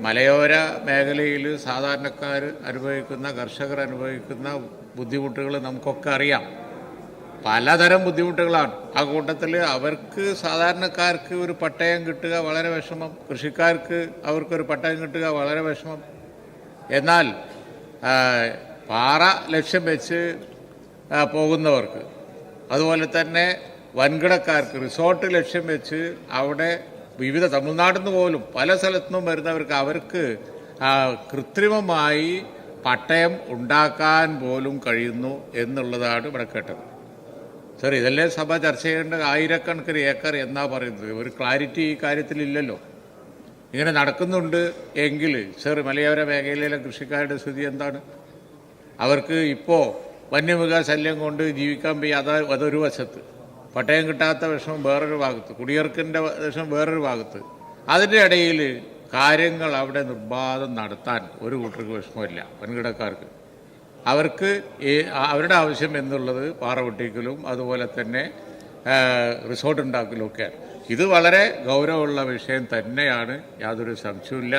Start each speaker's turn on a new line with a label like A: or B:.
A: മലയോര മേഖലയിൽ സാധാരണക്കാർ അനുഭവിക്കുന്ന കർഷകർ അനുഭവിക്കുന്ന ബുദ്ധിമുട്ടുകൾ നമുക്കൊക്കെ അറിയാം. പലതരം ബുദ്ധിമുട്ടുകളാണ്. ആ കൂട്ടത്തിൽ അവർക്ക് സാധാരണക്കാർക്ക് ഒരു പട്ടയം കിട്ടുക വളരെ വിഷമം. കൃഷിക്കാർക്ക് അവർക്കൊരു പട്ടയം കിട്ടുക വളരെ വിഷമം. എന്നാൽ പാറ ലക്ഷ്യം വെച്ച് പോകുന്നവർക്ക് അതുപോലെ തന്നെ വൻകിടക്കാർക്ക് റിസോർട്ട് ലക്ഷ്യം വെച്ച് അവിടെ വിവിധ തമിഴ്നാട്ടിൽ നിന്ന് പോലും പല സ്ഥലത്തു നിന്നും വരുന്നവർക്ക് അവർക്ക് കൃത്രിമമായി പട്ടയം ഉണ്ടാക്കാൻ പോലും കഴിയുന്നു എന്നുള്ളതാണ് ഇവിടെ കേട്ടത്. സാർ ഇതല്ലേ സഭ ചർച്ച ചെയ്യേണ്ട ആയിരക്കണക്കിന് ഏക്കർ എന്നാ പറയുന്നത്? ഒരു ക്ലാരിറ്റി ഈ കാര്യത്തിലില്ലല്ലോ ഇങ്ങനെ നടക്കുന്നുണ്ട് എങ്കിൽ സാർ മലയോര മേഖലയിലെ കൃഷിക്കാരുടെ സ്ഥിതി എന്താണ്? അവർക്ക് ഇപ്പോൾ വന്യമൃഗ ശല്യം കൊണ്ട് ജീവിക്കാൻ വയ്യാതെ അതൊരു വശത്ത്. പട്ടയം കിട്ടാത്ത വിഷമം വേറൊരു ഭാഗത്ത് കുടിയർക്കിന്റെ വിഷമം വേറൊരു ഭാഗത്ത്. അതിന്റെ ഇടയിൽ കാര്യങ്ങൾ അവിടെ നിർബാധം നടത്താൻ ഒരു കൂട്ടർക്ക് വിഷമമില്ല വൻകിടക്കാർക്ക്. അവർക്ക് അവരുടെ ആവശ്യം എന്നുള്ളത് പാറ വെട്ടിക്കലും അതുപോലെ തന്നെ റിസോർട്ട് ഉണ്ടാക്കലും ഒക്കെയാണ് ഇത് വളരെ ഗൗരവമുള്ള വിഷയം തന്നെയാണ് യാതൊരു സംശയവുമില്ല.